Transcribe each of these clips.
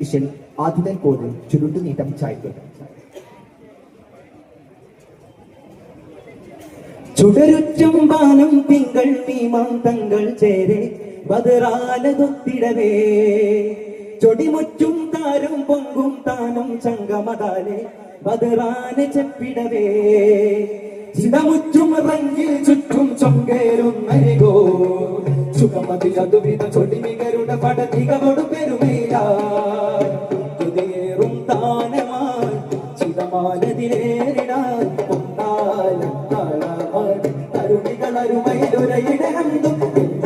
ഇശൽ ആദ്യത്തെ പോത് ചുരുട്ടു നീട്ടം ചായ്ക്കും. ചുടരുറ്റം വാനം തിങ്കൾ മീമാന്തങ്ങൾ ചേരെ ബദറാലതൊത്തിടവേ. ചൊടിമുറ്റും താരും പൊങ്കും താനും ചങ്കമതാലെ ബദറാന ചെപ്പിടവേ. ചിതമുറ്റും റങ്ങിൽ ചുറ്റും ചൊങ്കേരും അരികോ. സുഖമതി അതുവിധ ചൊടിമികരുടെ പടതികളോട് പെരുമയില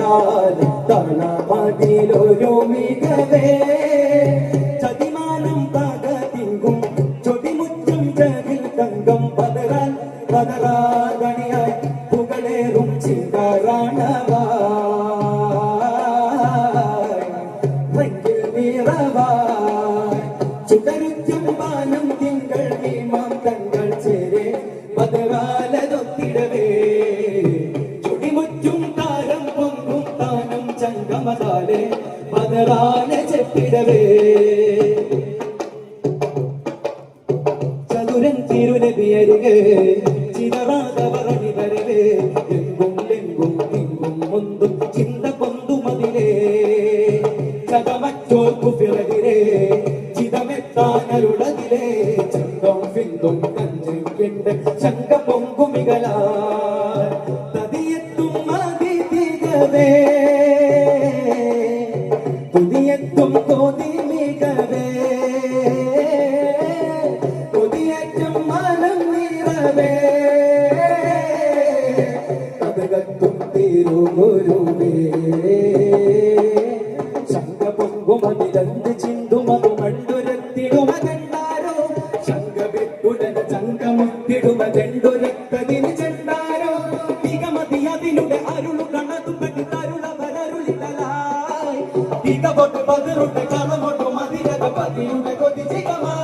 എന്നാലും താളമാടിയിലൊരു മികവേ. ചതിമാനം പകതിങ്കും ചൊടിമുറ്റം ചകിൽ തങ്കം പതറാൻ പതറാകണിയായി പുകളേറും ചിങ്കാറാണവായി നിറവായി പതറാല ചെപ്പിടവേ. ചതുരൻ തിരുനബിയരുകേ ചിതറാതവറണി വരവേ എങ്കും ലെങ്കും തിങ്കും ഒന്നും ചിന്ത പൊന്തുമതിലേ ചതമറ്റോർക്കു പിറകിലേ ചിതമെത്താനരുടതിലേ ചങ്കം ഫിന്തും കഞ്ചും കെണ്ട് ചങ്ക പൊങ്കുമികല തതിയെത്തും മതി തുതിയെത്തും നിറവേ കഥകത്തും തിരുഗുരുവേ ശങ്ക പൊങ്കുമതിരന്ത് ചിന്തുമതു മണ്ടുരത്തിടുമ കണ്ടാരോ ശങ്ക വിട്ടുടന ചങ്കമുത്തിടുമ ചെണ്ടുരത്തതിന് ചെണ്ടാരോ തികമതി അതിലുടെ അരുളു കണതു കടി തരുള വരരുളിതലായി തികപൊട്ട് പതിറുടെ കളമൊട്ടു മതിരക പതിയുടെ കൊതി ചികമാ.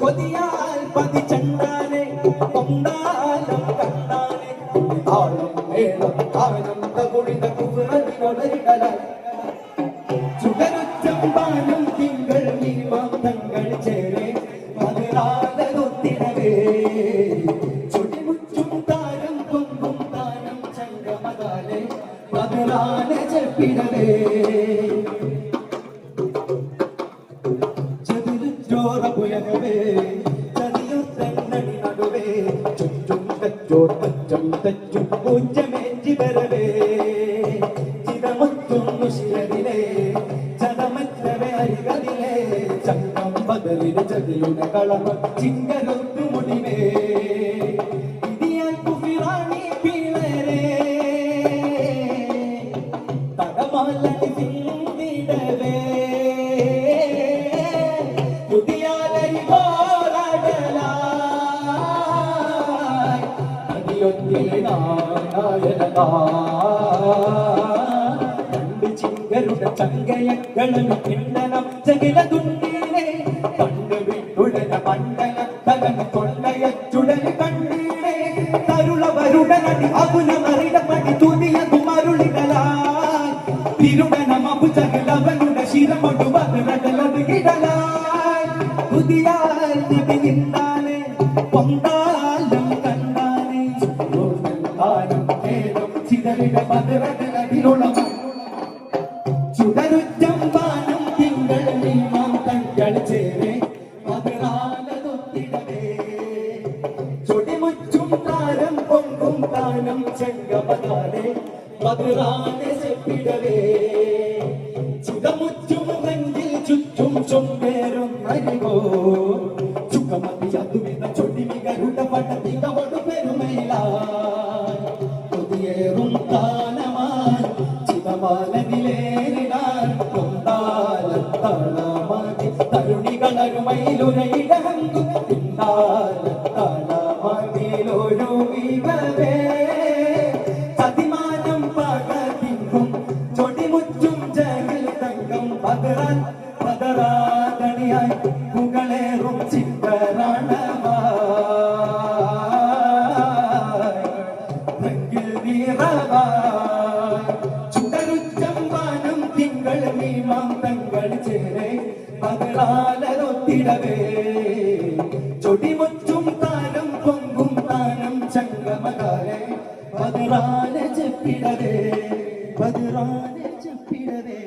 കൊതിയാൽ പതി ചണ്ടാനെ കൊണ്ടാലം കണ്ടാനെ താളം മേളം ആനന്ദ കുളിത കുതിരതിനൊടരിടലായി ചുടരുറ്റം പാനും തിങ്കൾ നീമാന്തങ്ങൾ ചേരെ പതിനാലതൊത്തിടവേ ചുടിമുറ്റും താരം പൊങ്കും താനം ചങ്കമതാലെ പതിനാല ചെപ്പിടവേ. ചുറ്റും തച്ചും പൂഞ്ചമേഞ്ചി വരവേ. ചിതമുറ്റുന്നു ശിരതിലേ ചതമറ്റവേ അരികതിലേ. ചങ്കം പതലിന് ചതിയുടെ കളമ ചിങ്കരൊത്തു മുടിവേ. തടമാലി അതിയൊത്തിരി നാരായണനാ രണ്ട് ചിങ്കരുടെ ചങ്കയക്കളും കിണ്ണനം ചകില തുണ്ടീനെ കണ്ടു വിട്ടുടന മണ്ഡല കൊള്ളയ കൊണ്ടയ ചുടൽ കണ്ടീനെ തരുളവരുടനടി അകുല മറിടപ്പടി തുതിയ കുമരുളികളായി തിരുടന മപു ചകിലവനുടെ ശിരമൊടു വതിരടലത് കിടലായി പുതിയാൽ നബി ഏതും ചിതറിട പതിരടലതിലുള്ള ചുടരുറ്റം പാനം തിങ്കൾ നീമാം തങ്ങൾ ചേരെ പതിനാലതൊത്തിടവേ ചുടിമുറ്റും താരം പൊങ്കും താനം ചെങ്കമതാലെ പതിനാലെ ചെപ്പിടവേ ചുടമുറ്റും നെഞ്ചിൽ ചുറ്റും ചൊമ്പേറും അരികോ ചുക്കമതി അതുവിധ ചൊടിമികളുട പടതികവോട് കൊണ്ടാലത്താളമാതി പതിനാലൊത്തിടവേ ചൊടിമുറ്റും താരം പൊങ്കും താനം ചങ്കമകാലെ. പതിറാല ചെപ്പിടവേ പതിറാല ചെപ്പിടവേ.